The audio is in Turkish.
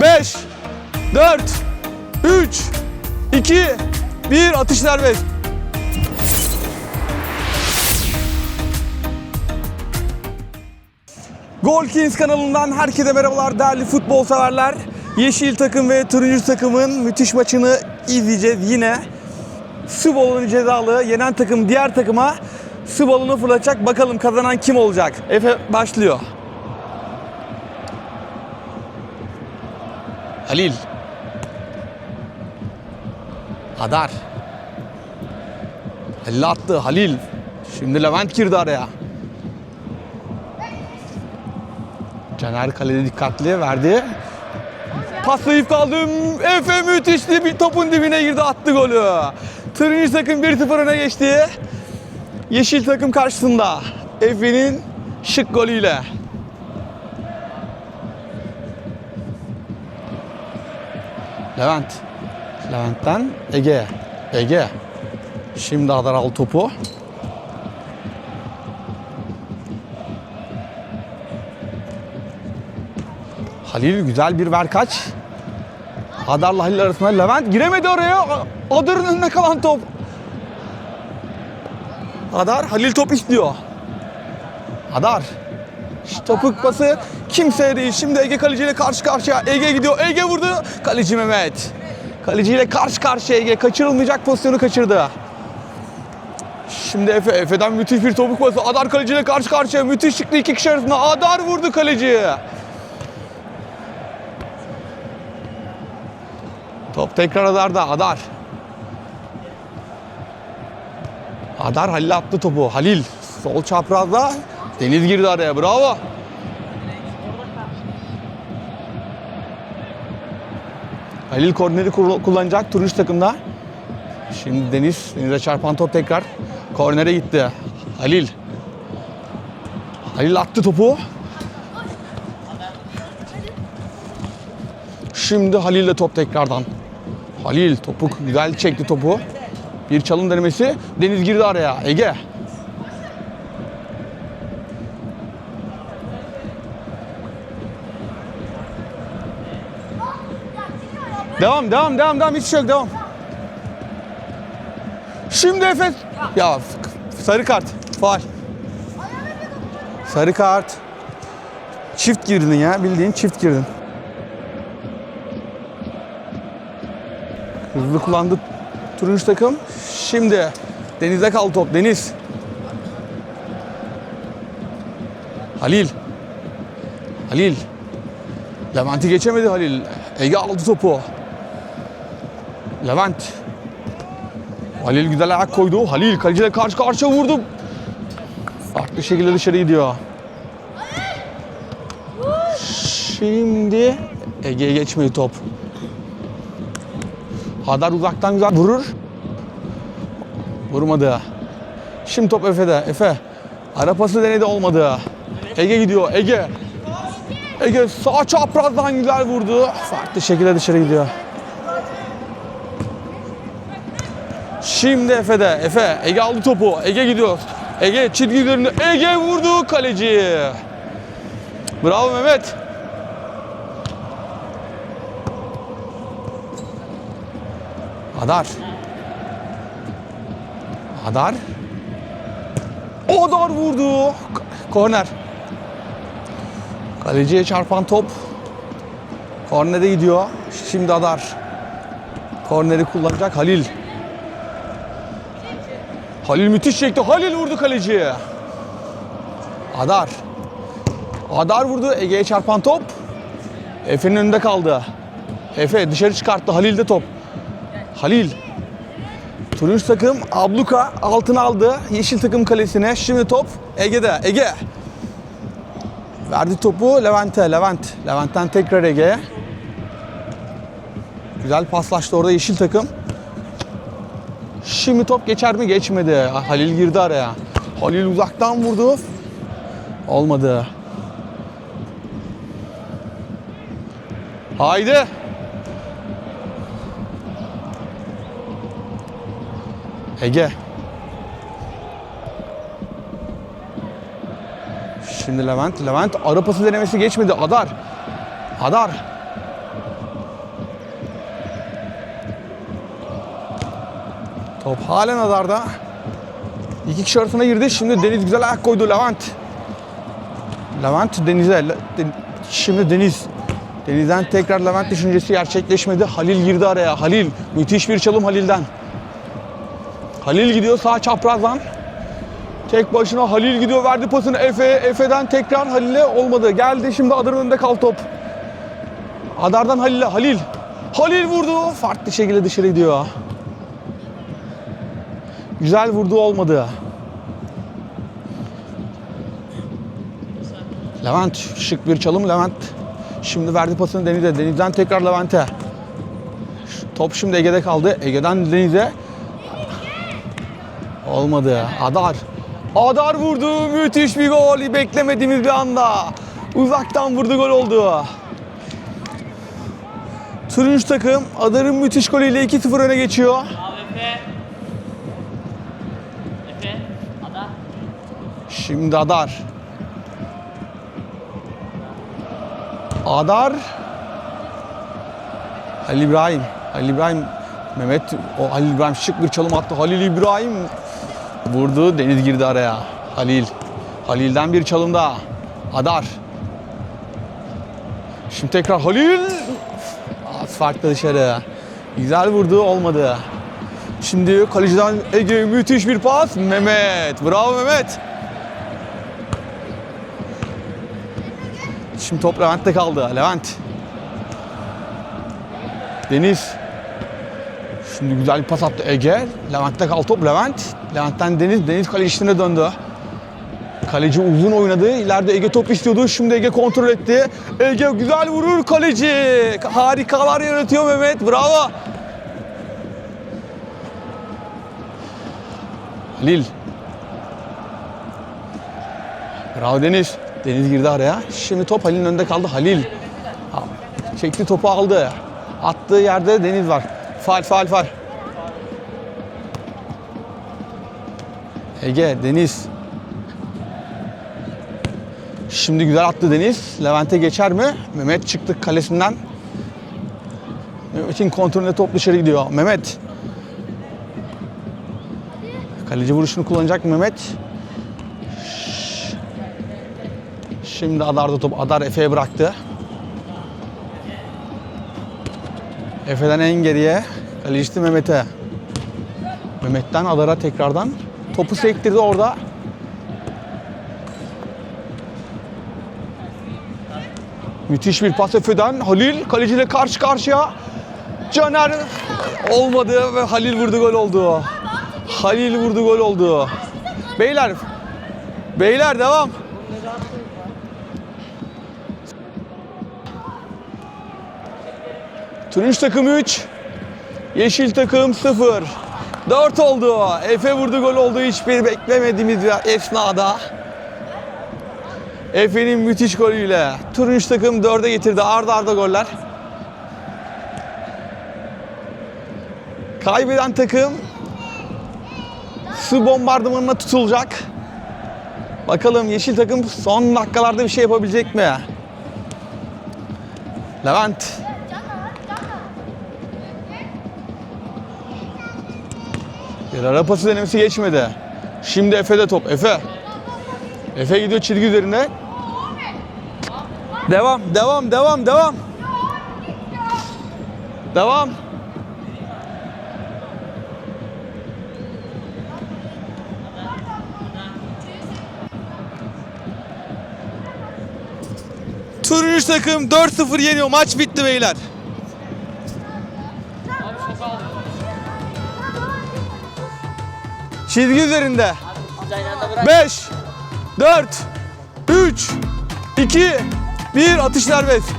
5 4 3 2 1 atış serbest. Gol Kings kanalından herkese merhabalar değerli futbol severler. Yeşil takım ve turuncu takımın müthiş maçını izleyeceğiz yine. Su balonu cezalı yenen takım diğer takıma su fırlatacak. Bakalım kazanan kim olacak? Efe başlıyor. Halil. Adar. Halil attı Halil. Şimdi Levent girdi araya. Caner kalede dikkatli verdi. Paslayıp kaldım. Efe müthişti bir topun dibine girdi attı golü. Turuncu takım 1-0 öne geçti. Yeşil takım karşısında. Efe'nin şık golüyle. Levent. Levent'ten Ege. Ege. Şimdi Adar al topu. Halil güzel bir verkaç. Adar'la Halil arasında Levent giremedi oraya. Adar'ın önüne kalan top. Adar Halil top istiyor. Adar. Topuk pası kimseye değil. Şimdi Ege kaleciyle karşı karşıya. Ege gidiyor. Ege vurdu. Kaleci Mehmet. Kaleciyle karşı karşıya Ege. Kaçırılmayacak pozisyonu kaçırdı. Şimdi Efe. Efe'den müthiş bir topuk pası. Adar kaleciyle karşı karşıya. Müthiş çıktı iki kişi arasında. Adar vurdu kaleci. Top tekrar Adar'da. Adar. Adar Halil attı topu. Halil sol çaprazda. Deniz girdi araya. Bravo. Halil korneri kullanacak turuncu takımda. Şimdi Deniz, Deniz'e çarpan top tekrar. Kornere gitti. Halil. Halil attı topu. Şimdi Halil'le top tekrardan. Halil topu güzel çekti topu. Bir çalım denemesi. Deniz girdi araya. Ege. Devam, devam, devam, devam. Hiç şey yok, devam. Şimdi Efes. Ya sarı kart. Faal. Sarı kart. Çift girdin ya. Bildiğin çift girdin. Hızlı kullandı turuncu takım. Şimdi Deniz'de kaldı top. Deniz. Halil. Halil. Levent'i geçemedi Halil. Ege aldı topu. Levent. Halil güzel ayak koydu. Halil kaleciyle karşı karşıya vurdu. Farklı şekilde dışarı gidiyor. Şimdi Ege'ye geçmedi top. Hadar uzaktan güzel vurur. Vurmadı. Şimdi top Efe'de. Efe. Ara pası denedi olmadı. Ege gidiyor. Ege. Ege sağ çaprazdan güzel vurdu. Farklı şekilde dışarı gidiyor. Şimdi Efe'de. Efe. Ege aldı topu. Ege gidiyor. Ege çizgi üzerinde. Ege vurdu kaleci. Bravo Mehmet. Adar. Adar. Adar vurdu. Korner. Kaleciye çarpan top. Kornere gidiyor. Şimdi Adar. Korneri kullanacak Halil. Halil müthiş çekti. Halil vurdu kaleciye. Adar. Adar vurdu. Ege'ye çarpan top. Efe'nin önünde kaldı. Efe dışarı çıkarttı. Halil'de top. Halil. Turuncu takım abluka altına aldı. Yeşil takım kalesine. Şimdi top Ege'de. Ege. Verdi topu Levent'e. Levent. Levent'ten tekrar Ege'ye. Güzel paslaştı orada yeşil takım. Şimdi top geçer mi? Geçmedi. Halil girdi araya. Halil uzaktan vurdu. Olmadı. Haydi. Ege. Şimdi Levent. Levent ara pası denemesi geçmedi. Adar. Adar. Top halen Adar'da. İki kişi arasına girdi. Şimdi Deniz güzel ayak koydu Levent. Levent Deniz'e. Şimdi Deniz. Deniz'den tekrar Levent düşüncesi gerçekleşmedi. Halil girdi araya. Halil. Müthiş bir çalım Halil'den. Halil gidiyor sağ çaprazdan. Tek başına Halil gidiyor verdi pasını Efe. Efe'den tekrar Halil'e olmadı. Geldi şimdi Adar'ın önünde kal top. Adar'dan Halil'e. Halil. Halil vurdu. Farklı şekilde dışarı gidiyor. Güzel vurdu olmadı. Levent şık bir çalım Levent. Şimdi verdi pasını Deniz'e. Deniz'den tekrar Levent'e. Top şimdi Ege'de kaldı. Ege'den Deniz'e. Olmadı. Adar. Adar vurdu. Müthiş bir gol. Beklemediğimiz bir anda. Uzaktan vurdu gol oldu. Turuncu takım Adar'ın müthiş golüyle 2-0 öne geçiyor. Abi Efe. Efe. Ada. Şimdi Adar. Adar. Halil İbrahim. Halil İbrahim. Mehmet. O Halil İbrahim şık bir çalım attı. Halil İbrahim vurdu. Deniz girdi araya. Halil. Halil'den bir çalım daha. Adar. Şimdi tekrar Halil. Az farklı dışarı. Güzel vurdu olmadı. Şimdi kaleciden Ege müthiş bir pas. Mehmet. Bravo Mehmet. Şimdi top Levent'te kaldı. Levent. Deniz. Şimdi güzel bir pas attı Ege. Levent'te kaldı top. Levent. Levent'ten Deniz. Deniz kale içine döndü. Kaleci uzun oynadı. İleride Ege top istiyordu. Şimdi Ege kontrol etti. Ege güzel vurur kaleci. Harikalar yaratıyor Mehmet. Bravo. Halil. Bravo Deniz. Deniz girdi araya. Şimdi top Halil'in önünde kaldı. Halil. Ha, Çekti topu aldı. Attığı yerde Deniz var. Fal fal fal. Ege, Deniz. Şimdi güzel attı Deniz. Levent'e geçer mi? Mehmet çıktı kalesinden. Mehmet'in kontrolünde top dışarı gidiyor. Mehmet. Kaleci vuruşunu kullanacak Mehmet. Şimdi Adar'da top. Adar Efe'ye bıraktı. Efe'den en geriye. Kalecisi Mehmet'e. Mehmet'ten Adar'a tekrardan. Topu sektirdi orada. Müthiş bir pas Efe'den. Halil kaleciyle karşı karşıya. Caner olmadı ve Halil vurdu gol oldu. Halil vurdu gol oldu. Beyler Beyler devam. Turuncu takım 3. Yeşil takım 0. 4 oldu. Efe vurdu gol oldu hiçbir beklemediğimiz bir esnada. Efe'nin müthiş golüyle turuncu takım 4'e getirdi. Arda arda goller. Kaybeden takım su bombardımanına tutulacak. Bakalım yeşil takım son dakikalarda bir şey yapabilecek mi? Levent. Bir pası denemesi geçmedi. Şimdi Efe'de top. Efe. Efe gidiyor çizgi üzerinde. Devam, devam, devam, devam. Devam. Turuncu takım 4-0 yeniyor. Maç bitti beyler. Çizgi üzerinde. Aynı bırak. 5, 4, 3, 2, 1 atış serbest.